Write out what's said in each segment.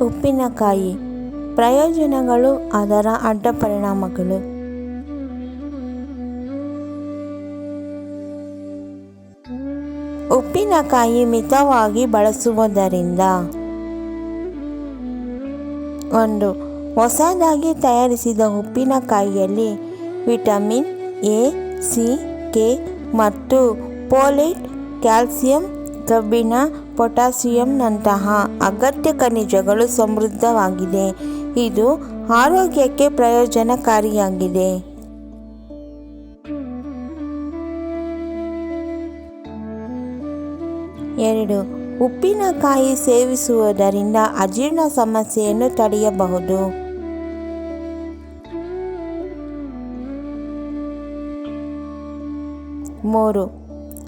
ಉಪ್ಪಿನಕಾಯಿ. ಪ್ರಯೋಜನಗಳು ಅದರ ಅಡ್ಡ ಪರಿಣಾಮಗಳು. ಉಪ್ಪಿನಕಾಯಿ ಮಿತವಾಗಿ ಬಳಸುವುದರಿಂದ ಒಂದು, ಹೊಸದಾಗಿ ತಯಾರಿಸಿದ ಉಪ್ಪಿನಕಾಯಿಯಲ್ಲಿ ವಿಟಮಿನ್ ಎ, ಸಿ, ಕೆ ಮತ್ತು ಪೋಲೇಟ್, ಕ್ಯಾಲ್ಸಿಯಂ ಕಬ್ಬಿಣ ಪೊಟ್ಯಾಸಿಯಂನಂತಹ ಅಗತ್ಯ ಖನಿಜಗಳು ಸಮೃದ್ಧವಾಗಿದೆ. ಇದು ಆರೋಗ್ಯಕ್ಕೆ ಪ್ರಯೋಜನಕಾರಿಯಾಗಿದೆ. ಎರಡು, ಉಪ್ಪಿನಕಾಯಿ ಸೇವಿಸುವುದರಿಂದ ಅಜೀರ್ಣ ಸಮಸ್ಯೆಯನ್ನು ತಡೆಯಬಹುದು. ಮೂರು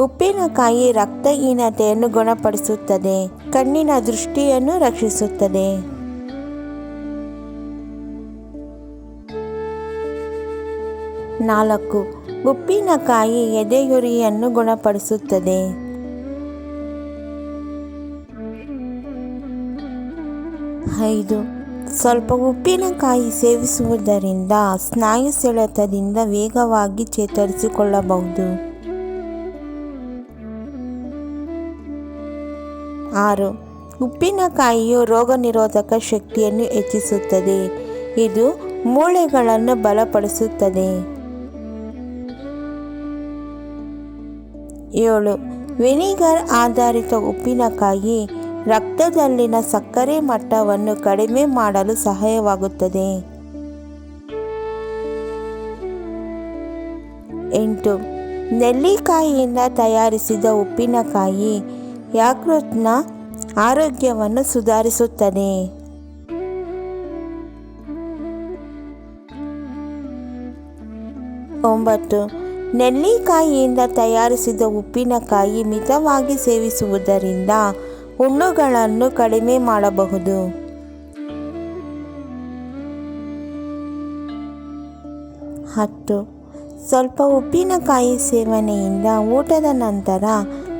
ಉಪ್ಪಿನಕಾಯಿ ರಕ್ತಹೀನತೆಯನ್ನು ಗುಣಪಡಿಸುತ್ತದೆ, ಕಣ್ಣಿನ ದೃಷ್ಟಿಯನ್ನು ರಕ್ಷಿಸುತ್ತದೆ. ನಾಲ್ಕು, ಉಪ್ಪಿನಕಾಯಿ ಎದೆಯುರಿಯನ್ನು ಗುಣಪಡಿಸುತ್ತದೆ. ಐದು, ಸ್ವಲ್ಪ ಉಪ್ಪಿನಕಾಯಿ ಸೇವಿಸುವುದರಿಂದ ಸ್ನಾಯು ಸೆಳೆತದಿಂದ ವೇಗವಾಗಿ ಚೇತರಿಸಿಕೊಳ್ಳಬಹುದು. ಆರು. ಉಪ್ಪಿನಕಾಯಿಯು ರೋಗ ನಿರೋಧಕ ಶಕ್ತಿಯನ್ನು ಹೆಚ್ಚಿಸುತ್ತದೆ. ಇದು ಮೂಳೆಗಳನ್ನು ಬಲಪಡಿಸುತ್ತದೆ. ಏಳು. ವಿನಿಗರ್ ಆಧಾರಿತ ಉಪ್ಪಿನಕಾಯಿ ರಕ್ತದಲ್ಲಿನ ಸಕ್ಕರೆ ಮಟ್ಟವನ್ನು ಕಡಿಮೆ ಮಾಡಲು ಸಹಾಯವಾಗುತ್ತದೆ. ಎಂಟು. ನೆಲ್ಲಿಕಾಯಿಯಿಂದ ತಯಾರಿಸಿದ ಉಪ್ಪಿನಕಾಯಿ ಯಾಕೃತ್ನ ಆರೋಗ್ಯವನ್ನು ಸುಧಾರಿಸುತ್ತದೆ. ಒಂಬತ್ತು. ನೆಲ್ಲಿಕಾಯಿಯಿಂದ ತಯಾರಿಸಿದ ಉಪ್ಪಿನಕಾಯಿ ಮಿತವಾಗಿ ಸೇವಿಸುವುದರಿಂದ ಹುಣ್ಣುಗಳನ್ನು ಕಡಿಮೆ ಮಾಡಬಹುದು. ಹತ್ತು. ಸ್ವಲ್ಪ ಉಪ್ಪಿನಕಾಯಿ ಸೇವನೆಯಿಂದ ಊಟದ ನಂತರ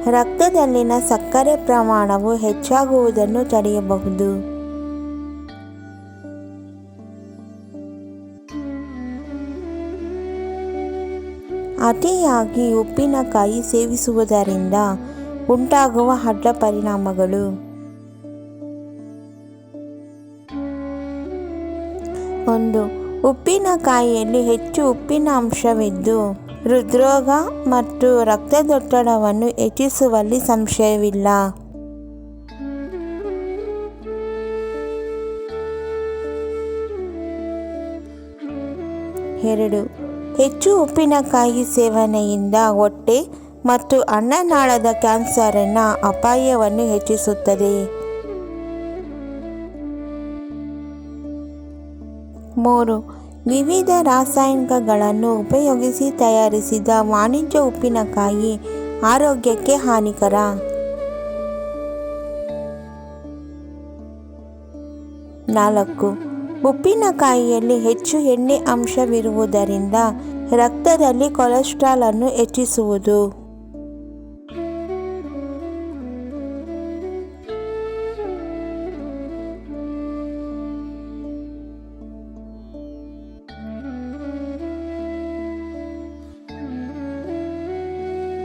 ರಕ್ತದಲ್ಲಿನ ಸಕ್ಕರೆ ಪ್ರಮಾಣವು ಹೆಚ್ಚಾಗುವುದನ್ನು ತಡೆಯಬಹುದು. ಅತಿಯಾಗಿ ಉಪ್ಪಿನಕಾಯಿ ಸೇವಿಸುವುದರಿಂದ ಉಂಟಾಗುವ ಅಡ್ಡ ಪರಿಣಾಮಗಳು. ಒಂದು, ಉಪ್ಪಿನಕಾಯಿಯಲ್ಲಿ ಹೆಚ್ಚು ಉಪ್ಪಿನ ಅಂಶವಿದ್ದು ಹೃದ್ರೋಗ ಮತ್ತು ರಕ್ತದೊತ್ತಡವನ್ನು ಹೆಚ್ಚಿಸುವಲ್ಲಿ ಸಂಶಯವಿಲ್ಲ. ಎರಡು. ಹೆಚ್ಚು ಉಪ್ಪಿನಕಾಯಿ ಸೇವನೆಯಿಂದ ಹೊಟ್ಟೆ ಮತ್ತು ಅನ್ನನಾಳದ ಕ್ಯಾನ್ಸರ್ನ ಅಪಾಯವನ್ನು ಹೆಚ್ಚಿಸುತ್ತದೆ. ಮೂರು. ವಿವಿಧ ರಾಸಾಯನಿಕಗಳನ್ನು ಉಪಯೋಗಿಸಿ ತಯಾರಿಸಿದ ವಾಣಿಜ್ಯ ಉಪ್ಪಿನಕಾಯಿ ಆರೋಗ್ಯಕ್ಕೆ ಹಾನಿಕರ. ನಾಲ್ಕು. ಉಪ್ಪಿನಕಾಯಿಯಲ್ಲಿ ಹೆಚ್ಚು ಎಣ್ಣೆ ಅಂಶವಿರುವುದರಿಂದ ರಕ್ತದಲ್ಲಿ ಕೊಲೆಸ್ಟ್ರಾಲ್ ಅನ್ನು ಹೆಚ್ಚಿಸುವುದು.